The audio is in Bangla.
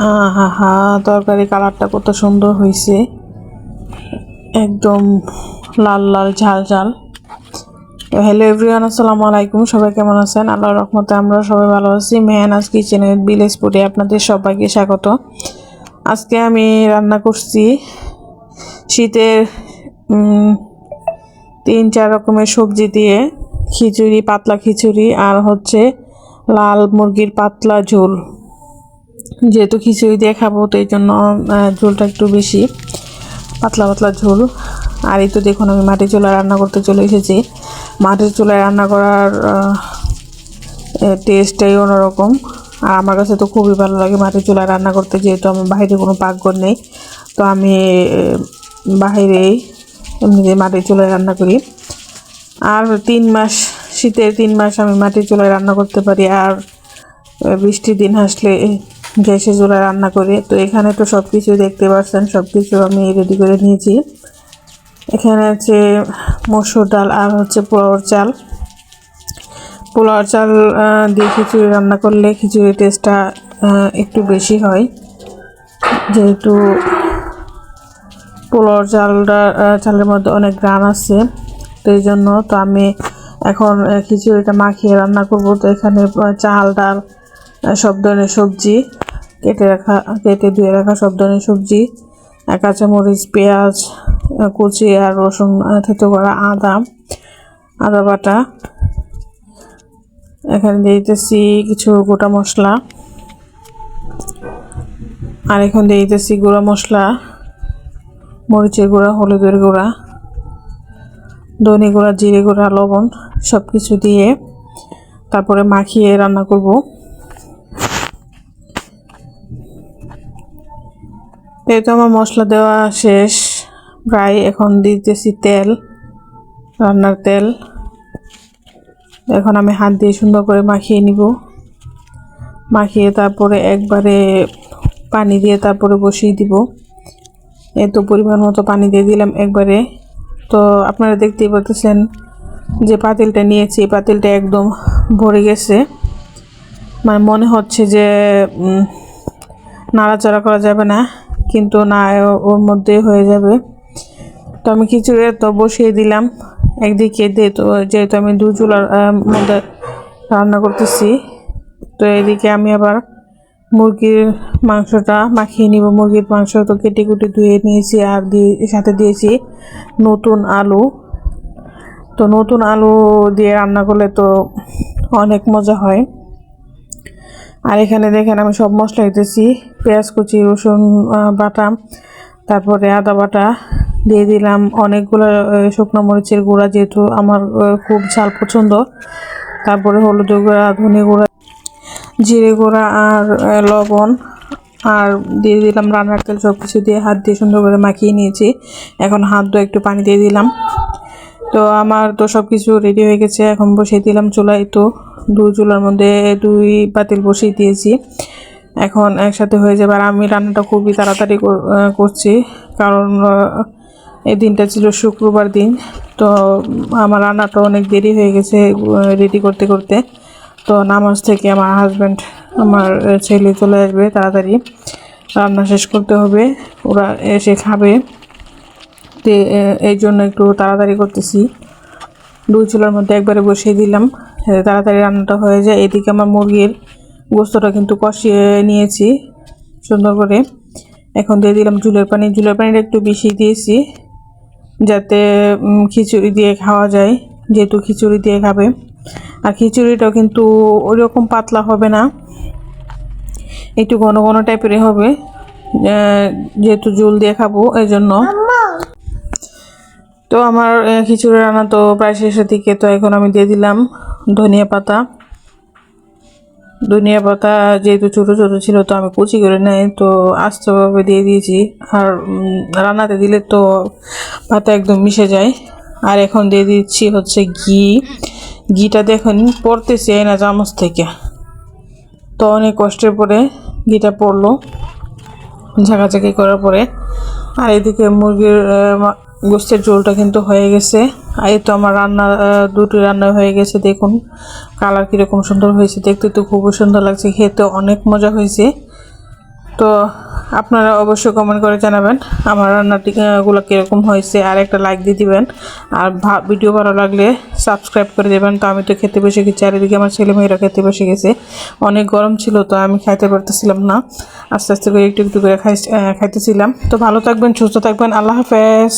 হা হা তরকারি কালারটা কত সুন্দর হয়েছে একদম লাল লাল, ঝাল ঝাল। হ্যালো এভরিওয়ান আসসালামু আলাইকুম। সবাই কেমন আছেন? আল্লাহর রহমতে আমরা সবাই ভালো আছি। মেহানাজ কিচেনে বিলেজপুরে আপনাদের সবাইকে স্বাগত। আজকে আমি রান্না করছি শীতের তিন চার রকমের সবজি দিয়ে খিচুড়ি, পাতলা খিচুড়ি আর হচ্ছে লাল মুরগির পাতলা ঝোল। যেহেতু খিচুড়ি দিয়ে খাব, তো এই জন্য ঝোলটা একটু বেশি পাতলা পাতলা ঝোল। আর এই তো দেখুন, আমি মাটির চুলায় রান্না করতে চলে এসেছি। মাটির চুলায় রান্না করার টেস্টটাই অন্যরকম। আর আমার কাছে তো খুবই ভালো লাগে মাটির চুলায় রান্না করতে, যেহেতু আমার বাইরে কোনো পাকঘর নেই। তো আমি বাইরেই এমনিতে মাটির চুলায় রান্না করি। আর তিন মাস, শীতের তিন মাস আমি মাটির চুলায় রান্না করতে পারি। আর বৃষ্টির দিন আসলে গ্যাসে চুলায় রান্না করি। তো এখানে তো সব কিছু দেখতে পাচ্ছেন সব কিছু আমি রেডি করে নিয়েছি। এখানে আছে মসুর ডাল আর হচ্ছে পোলাওর চাল। পোলাওর চাল দিয়ে খিচুড়ি রান্না করলে খিচুড়ির টেস্টটা একটু বেশি হয়। যেহেতু পোলাওর চালটা চালের মধ্যে অনেক গ্রান আছে, তো এই জন্য তো আমি এখন খিচুড়িটা মাখিয়ে রান্না করব। তো এখানে চাল, ডাল সব ধরনের সবজি। কেটে রাখা, কেটে ধুয়ে রাখা সব ধরনের সবজি কাঁচামরিচ, পেঁয়াজ কুচি আর রসুন থেতো করা আদা আদা বাটা। এখানে দিয়ে দিতেছি কিছু গোটা মশলা। আর এখন দিয়ে দিতেছি গুঁড়া মশলা, মরিচের গুঁড়া, হলুদের গুঁড়া, ধনে গুঁড়া, জিরে গুঁড়া, লবণ সব কিছু দিয়ে তারপরে মাখিয়ে রান্না করব। এই তো আমার মশলা দেওয়া শেষ, প্রায় এখন দিতেছি তেল, রান্নার তেল। এখন আমি হাত দিয়ে সুন্দর করে মাখিয়ে নিব। মাখিয়ে তারপরে একবারে পানি দিয়ে তারপরে বসিয়ে দিব। এত পরিমাণ মতো পানি দিয়ে দিলাম একবারে। তো আপনারা দেখতেই পাচ্ছেন যে পাতিলটা নিয়েছি, পাতিলটা একদম ভরে গেছে। মানে মনে হচ্ছে যে নাড়াচাড়া করা যাবে না। কিন্তু না, ওর মধ্যে হয়ে যাবে। তো আমি খিচুড়ি তো বসিয়ে দিলাম। একদিকে তো যেহেতু আমি দু চুলার মধ্যে রান্না করতেছি, তো এদিকে আমি আবার মুরগির মাংসটা মাখিয়ে নিব। মুরগির মাংস তো কেটে কুটে ধুয়ে নিয়েছি আর দিয়ে, সাথে দিয়েছি নতুন আলু। তো নতুন আলু দিয়ে রান্না করলে তো অনেক মজা হয়। আর এখানে দেখেন আমি সব মশলা দিতেছি। পেঁয়াজ কুচি, রসুন বাটা, তারপরে আদা বাটা দিয়ে দিলাম। অনেকগুলো শুকনো মরিচের গুঁড়া যেহেতু আমার খুব ঝাল পছন্দ। তারপরে হলুদ গুঁড়া, ধনে গুঁড়া, জিরে গুঁড়া আর লবণ। আর দিয়ে দিলাম রান্নার তেল সব কিছু দিয়ে হাত দিয়ে সুন্দর করে মাখিয়ে নিয়েছি। এখন হাত ধোয়া একটু পানি দিয়ে দিলাম। তো আমার তো সব কিছু রেডি হয়ে গেছে। এখন বসিয়ে দিলাম চুলায়। তো দুই চুলার মধ্যে দুই পাতিল বসিয়ে দিয়েছি। এখন একসাথে হয়ে যাবে। আর আমি রান্নাটা খুবই তাড়াতাড়ি কর- করছি। কারণ এই দিনটা ছিল শুক্রবার দিন। তো আমার রান্নাটা অনেক দেরি হয়ে গেছে রেডি করতে করতে। তো নামাজ থেকে আমার হাজব্যান্ড আমার ছেলে চলে আসবে তাড়াতাড়ি। রান্না শেষ করতে হবে। ওরা এসে খাবে। তো এই জন্য একটু তাড়াতাড়ি করতেছি। দুই চুলার মধ্যে একবারে বসিয়ে দিলাম। তাড়াতাড়ি রান্নাটা হয়ে যায়। এদিকে আমার মুরগির গোস্তটা কিন্তু কষিয়ে নিয়েছি সুন্দর করে। এখন দিয়ে দিলাম জুলের পানি। জুলের পানিটা একটু বেশি দিয়েছি যাতে খিচুড়ি দিয়ে খাওয়া যায়, যেহেতু খিচুড়ি দিয়ে খাবে। আর খিচুড়িটাও কিন্তু ওইরকম পাতলা হবে না। একটু ঘন ঘন টাইপেরই হবে। যেহেতু জল দিয়ে খাব এই জন্য তো আমার খিচুড়ি রান্না তো প্রায় শেষের দিকে, তো এখন আমি দিয়ে দিলাম ধনিয়া পাতা। ধনিয়া পাতা যেহেতু ছোটো ছোটো ছিল, তো আমি কুচি করে নেই, তো আস্তভাবে দিয়ে দিয়েছি। আর রান্নাতে দিলে তো পাতা একদম মিশে যায়। আর এখন দিয়ে দিচ্ছি হচ্ছে ঘি। ঘিটা দেখুন, পড়তেছে না চামচ থেকে। তো অনেক কষ্টের পরে ঘিটা পড়ল, ঝাঁকাঝাঁকি করার পরে। আর এদিকে মুরগির গোস্তের ঝোলটা কিন্তু হয়ে গেছে। আর এই তো আমার রান্না দুটি রান্না হয়ে গেছে, দেখুন। কালার কীরকম সুন্দর হয়েছে, দেখতে তো খুবই সুন্দর লাগছে, খেতে অনেক মজা হয়েছে। তো আপনারা অবশ্যই কমেন্ট করে জানাবেন আমার রান্নাটিগুলো কীরকম হয়েছে, আর একটা লাইক দিয়ে দিবেন। আর ভিডিও ভালো লাগলে সাবস্ক্রাইব করে দেবেন। তো আমি তো খেতে বসে গেছি, চারিদিকে আমার ছেলেমেয়েরা খেতে বসে গেছে। অনেক গরম ছিল, তো আমি খাইতে পারতেছিলাম না। আস্তে আস্তে করে একটু একটু করে খাই খাইতেছিলাম। তো ভালো থাকবেন, সুস্থ থাকবেন। আল্লাহ হাফেজ।